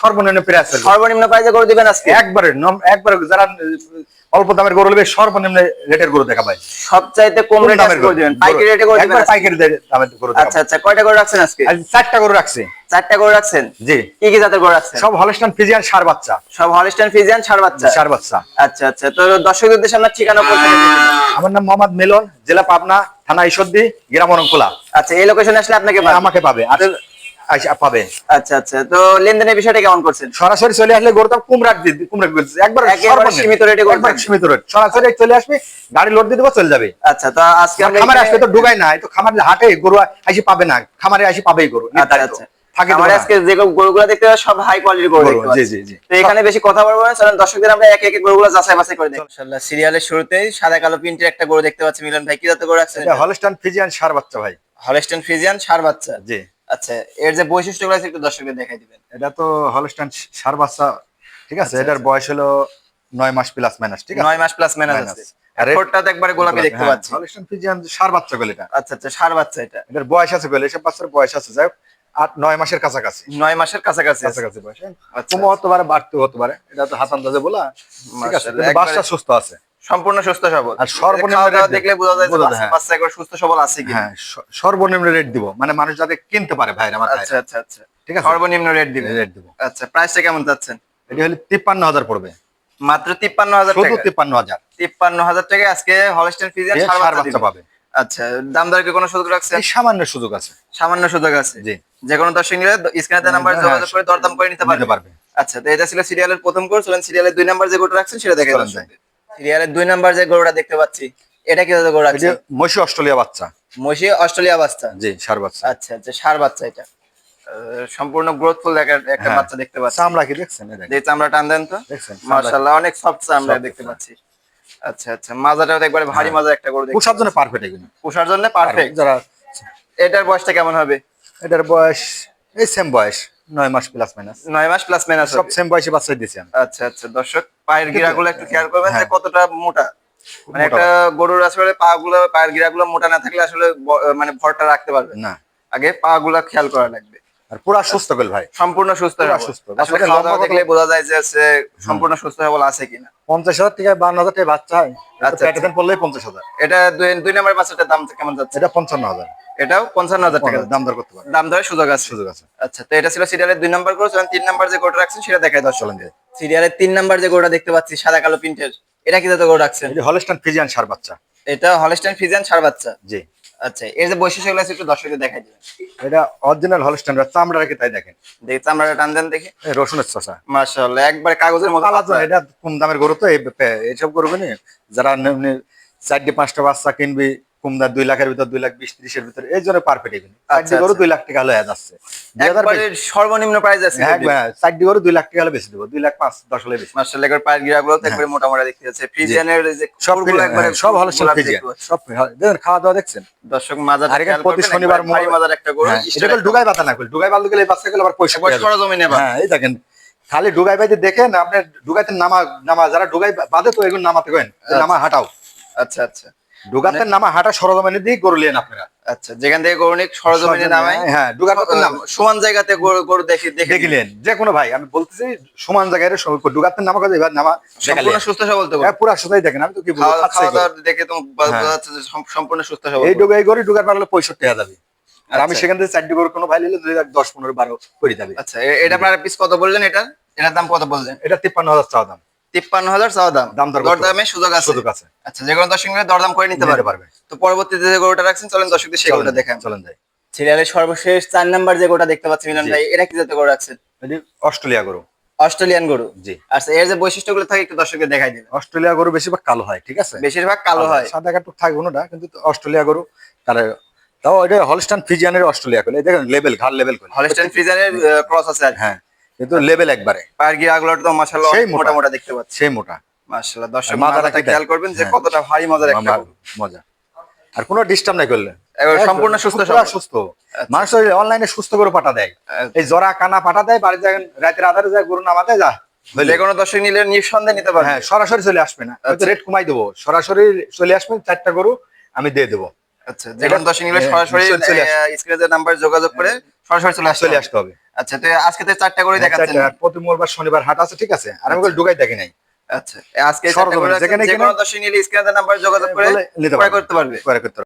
সর্বনিম্ন প্রাইস সর্বনিম্ন প্রাইসে করে দিবেন আজকে? একবারে একবারে যারা অল্প দামের গরু নেবে সর্বনিম্ন রেটের গরু দেখা পায়। সবচাইতে কম কম রেটে দিবেন। পাইকারি রেটে করে দিবেন পাইকারি দামের গরু আচ্ছা আচ্ছা কয়টা করে রাখছেন আজকে? আজ চারটা গরু রাখছে। চারটা করে রাখছেন? জি। কি কি জাতের করে রাখছেন? সব হলস্টান ফিজিয়ান সার বাচ্চা। সব হলিস্টাইন ফিজিয়ান ছাড় বাচ্চা? সার বাচ্চা। আচ্ছা আচ্ছা তো দর্শকদের উদ্দেশ্যে আপনার ঠিকানা আমার নাম মোহাম্মদ মিলন জেলা পাবনা থানা ঈশ্বরদী গ্রাম অরণকুলা আচ্ছা এই লোকেশনে আসলে আপনাকে আমাকে পাবে। আর পাবে। আচ্ছা আচ্ছা। তো লেনদেনের বিষয়টা কেমন করছেন? সরাসরি চলে আসলে গরুটা একবার সীমিত রেটে গরু একবার সীমিত রেট। সরাসরি চলে আসবে গাড়ি লোড দিয়ে দেবো চলে যাবে। আচ্ছা তো আজকে আমরা খামারে আসলে তো ঢুকাই না তো খামারে হাটে গরু আসি পাবে না খামারে আসি পাবেই গরু আচ্ছা আচ্ছা। থাকে আমার আজকে যে গরুগুলো দেখতে পাচ্ছি সব হাই কোয়ালিটির গরু গরু, দেখতে জি, জি, জি। তো এখানে বেশি কথা বলব না চলেন দর্শকদের আমরা একে একে গরুগুলো যাচাই বাছাই করে দেখি। ইনশাআল্লাহ সিরিয়ালের শুরুতেই সাদা কালো প্রিন্টের একটা গরু দেখতে পাচ্ছি মিলন ভাই কি জাতের গরু রাখছেন এটা হলস্টান ফিজিয়ান সার বাচ্চা ভাই। হলস্টেন ফ্রিজিয়ান সার বাচ্চা। জি। আচ্ছা এর যে বৈশিষ্ট্যগুলো আছে একটু দর্শকদের দেখাই দিবেন। এটা তো হলস্টান সার বাচ্চা ঠিক আছে? আচ্ছা, এটার বয়স হলো নয় মাস প্লাস মাইনাস ঠিক আছে? নয় মাস প্লাস। আছে। একবারে গোলাপি দেখতে হ্যাঁ, পাচ্ছি। সার বাচ্চা গেলে এটা। আচ্ছা আচ্ছা সার বাচ্চা এটা। এটার বয়স আছে গেলে এসব বাচ্চার বয়স আছে। যাই আট নয় মাসের কাছাকাছি। নয় মাসের কাছাকাছি কাছাকাছি বয়স হ্যাঁ। আচ্ছা। কমও হতে পারে বাড়তেও হতে পারে। এটা তো হাত আন্দাজে বলা ঠিক আছে? বাচ্চা সুস্থ আছে। সম্পূর্ণ সুস্থ সবল। আর সর্বনিম্ন দেখলে বোঝা যায় বাচ্চা- হ্যাঁ। একবার সুস্থ সবল আছে কি হ্যাঁ সর্বনিম্ন রেট দিব। মানে মানুষ যাতে কিনতে পারে ভাইরা আমার আচ্ছা আচ্ছা আচ্ছা। ঠিক আছে। সর্বনিম্ন রেট দিবে। রেট দিব। আচ্ছা প্রাইসটা কেমন এটি হলে তিপ্পান্ন হাজার পড়বে। মাত্র তিপ্পান্ন হাজার শুধু তিপ্পান্ন হাজার। তিপ্পান্ন হাজার টাকা আজকে হলস্টেন ফিজিয়ান সার বাচ্চা পাবে। আচ্ছা দাম দরকে কোনো সুযোগ রাখছেন? এই সামান্য সুযোগ আছে। সামান্য সুযোগ আছে। জি। যে কোনো দর্শক নিলে স্ক্রিনে নাম্বার হ্যাঁ, যোগাযোগ করে দরদাম করে নিতে পারবে। আচ্ছা তো এটা ছিল সিরিয়ালের প্রথম কোর্স সিরিয়ালের দুই নাম্বার যে গরুটা রাখছেন সেটা দেখে। সিরিয়ালের দুই নাম্বার যে গরুটা দেখতে পাচ্ছি এটা কি গরু রাখছেন মহিষী অস্ট্রেলিয়া বাচ্চা। মহিষী অস্ট্রেলিয়া বাচ্চা? জি সার বাচ্চা। আচ্ছা আচ্ছা সার বাচ্চা এটা। সম্পূর্ণ গ্রোথফুল একটা হ্যাঁ। বাচ্চা দেখতে পাচ্ছি। চামড়া কি দেখছেন? যে চামড়া টান দেন তো। মাশাআল্লাহ অনেক সফট চামড়া দেখতে। পাচ্ছি। আচ্ছা আচ্ছা মাজাটাও একবারে ভারী হ্যাঁ। মাজা একটা গরু দেখতে পোষার জন্য পারফেক্ট এগুলো। পোষার জন্য পারফেক্ট যারা এটার বয়সটা কেমন হবে? এটার বয়স এই সেম বয়স নয় মাস প্লাস মাইনাস নয় মাস প্লাস মাইনাস সব সেম বয়সে বাচ্চা দিয়েছি আচ্ছা আচ্ছা দর্শক পায়ের গিরাগুলো একটু খেয়াল করবেন যে হ্যাঁ। কতটা মোটা। মানে একটা গরুর আসলে পা গুলো পায়ের গিরাগুলো মোটা না থাকলে আসলে মানে ভরটা রাখতে পারবে না। আগে পা গুলা খেয়াল করা লাগবে। আর পুরা সুস্থ গেল ভাই। সম্পূর্ণ সুস্থ সুস্থ। আসলে খাওয়া দাওয়া দেখলে বোঝা যায় যে সে সম্পূর্ণ সুস্থ সবল আছে কিনা। পঞ্চাশ হাজার থেকে বান্ন হাজার টাকা বাচ্চা হয়। আচ্ছা, প্যাকেট পড়লেই পঞ্চাশ হাজার। এটা দুই দুই নম্বর বাচ্চাটার দাম কেমন যাচ্ছে? এটা পঞ্চান্ন হাজার। এটাও পঞ্চান্ন হাজার টাকা দাম দর করতে পারে দাম ধরে সুযোগ আছে। সুযোগ আছে। আচ্ছা তো এটা ছিল সিরিয়ালের দুই নম্বর করে তিন নম্বর যে গোটা রাখছেন সেটা দেখাই দশ চলেন যাই সিরিয়ালের তিন নাম্বার যে গোটা দেখতে পাচ্ছি সাদা কালো প্রিন্টের এটা কি জাতের গোটা রাখছেন? এই যে হলস্টান ফিজিয়ান সার বাচ্চা। এটা হলস্টাইন ফিজিয়ান সার বাচ্চা? জি। আচ্ছা এর যে বৈশিষ্ট্যগুলো আছে একটু দর্শকদের দেখাই দিবেন। এটা অরিজিনাল হলস্টান চামড়া রেখে তাই দেখেন। দেখতে আমরা টান দেন দেখি। রসুনের চষা। মাশাআল্লাহ একবারে কাগজের মতো আলাদা। এটা কম দামের গরু তো? এইসব গরু যারা চারটে পাঁচটা বাচ্চা কিনবি কম দাম দুই লাখের ভিতর দুই লাখ বিশ ত্রিশের ভিতর এই জন্য পারফেক্ট এগুলো। চারটি আচ্ছা, গরু আচ্ছা। দুই লাখ টাকা হলে যাচ্ছে। সর্বনিম্ন প্রাইস আছে হ্যাঁ হ্যাঁ, চারটি গরু দুই লাখ টাকা হলে বেশি দেবো দুই লাখ পাঁচ দশ হলে বেশি। পায়ের গিরাগুলো তো একবারে মোটা মোটা দেখতে যাচ্ছে। ফ্রিজিয়ানের যে সবগুলো একবারে হ্যাঁ, সব পাচ্ছি। সব দেখেন খাওয়া দাওয়া দেখছেন? দর্শক মাজার প্রতি শনিবার ভারী মাজার একটা গরু হ্যাঁ, এটা বলে ডুগাই পাতা না করলে ডুগাই পালতে গেলে এই বাচ্চাগুলো আবার পয়সা একবার পেয়ে যাবে। সরজমিনে বা হ্যাঁ এই দেখেন খালি ডুগাই বাইতে দেখেন আপনার ডুগাইতে নামা নামা যারা ডুগাই বাদে তো এগুলো নামাতে কেন নামা হাঁটাও। আচ্ছা আচ্ছা। ডুগাতে নামা হাঁটা সরজমিনে দিয়ে গরু আপনারা। আচ্ছা যেখান থেকে গরু নিক সরজমিনে নামাই হ্যাঁ ডুগার পাতার নাম। সমান জায়গাতে গরু গরু দেখি দেখে দেখিলেন যে কোনো ভাই আমি বলতেছি সমান জায়গায় রে সব- ডুগাতে নামা কথা এবার নামা সম্পূর্ণ সুস্থ সবল তো। হ্যাঁ, পুরা সুতাই দেখেন আমি তো কি বলব খাওয়া। দাওয়া দেখে তো হ্যাঁ। সম্পূর্ণ সুস্থ সবল এই। ডুগাই গরু ডুগার পারলে পঁয়ষট্টি হাজার আর আমি আচ্ছা। সেখান থেকে চারটি গরু কোনো ভাই নিলে দুই লাখ দশ পনেরো বারো করে যাবে। আচ্ছা এটা আপনার পিস কত বললেন এটা? এটার দাম কত বললেন? এটা তিপ্পান্ন হাজার চাওয়া দাম। তিপ্পান্ন হাজার চাওয়া দাম। দাম দরদামে সুযোগ আছে। সুযোগ আছে। আচ্ছা যে কোনো দর্শক মিলে দরদাম করে নিতে নিতে পারবে। তো পরবর্তীতে যে গরুটা রাখছেন চলেন দর্শকদের সেই গরুটা দেখান। চলেন যাই। সিরিয়ালের সর্বশেষ চার নাম্বার যে গরুটা দেখতে পাচ্ছি মিলন ভাই এটা কি জাতের গরু রাখছেন অস্ট্রেলিয়া গরু। অস্ট্রেলিয়ান গরু। জি। আচ্ছা এর যে বৈশিষ্ট্যগুলো থাকে একটু দর্শকদের দেখাই দিন। অস্ট্রেলিয়া গরু বেশিরভাগ কালো হয় ঠিক আছে? বেশিরভাগ কালো হয়। সাদা কাটো থাকে কোনোটা কিন্তু অস্ট্রেলিয়া গরু তার তাও এটা হলস্টান ফিজিয়ানের অস্ট্রেলিয়া করে দেখেন লেভেল ঘাড় লেভেল করে। হলিস্টাইন ফ্রিজারের ক্রস আছে হ্যাঁ। কিন্তু লেভেল একবারে। পায়ের গিরাগুলো তো মাশাআল্লাহ সেই মোটা। মোটা। দেখতে পাচ্ছি। সেই মোটা। মাশাআল্লাহ দর্শক মাথাটা খেয়াল করবেন যে হ্যাঁ। কতটা ভারী মজার একটা মজা। আর কোনো ডিস্টার্ব নাই করলে। সম্পূর্ণ সুস্থ সুস্থ। মানুষ অনলাইনে সুস্থ করে পাঠা দেয়। আচ্ছা। এই জরা কানা পাঠা দেয় বাড়ি যায় রাতের আধারে যায় গরু নামাতে যা। যে কোনো দর্শক নিলে নিঃসন্দেহে নিতে পারবে। হ্যাঁ সরাসরি চলে আসবে না। আচ্ছা। রেট কমাই দেবো। সরাসরি চলে আসবেন চারটা গরু আমি দিয়ে দেবো। আচ্ছা যে কোনো দর্শক নিলে হ্যাঁ, সরাসরি নিশ্চয়ই স্ক্রিনে নাম্বার যোগাযোগ করে সরাসরি চলে আসতে হবে। আচ্ছা তো আজকে তো চারটা করে দেখাচ্ছেন। চারটা, আর প্রতি মঙ্গলবার শনিবার হাট আছে ঠিক আছে? আর আমি ওগুলো ঢুকাই দেখি নাই। আচ্ছা আজকে যেখানে যে কিনে- দর্শক নিলে স্ক্রিনে নাম্বার যোগাযোগ করে নিতে করতে পারবে। করে করতে পারবে।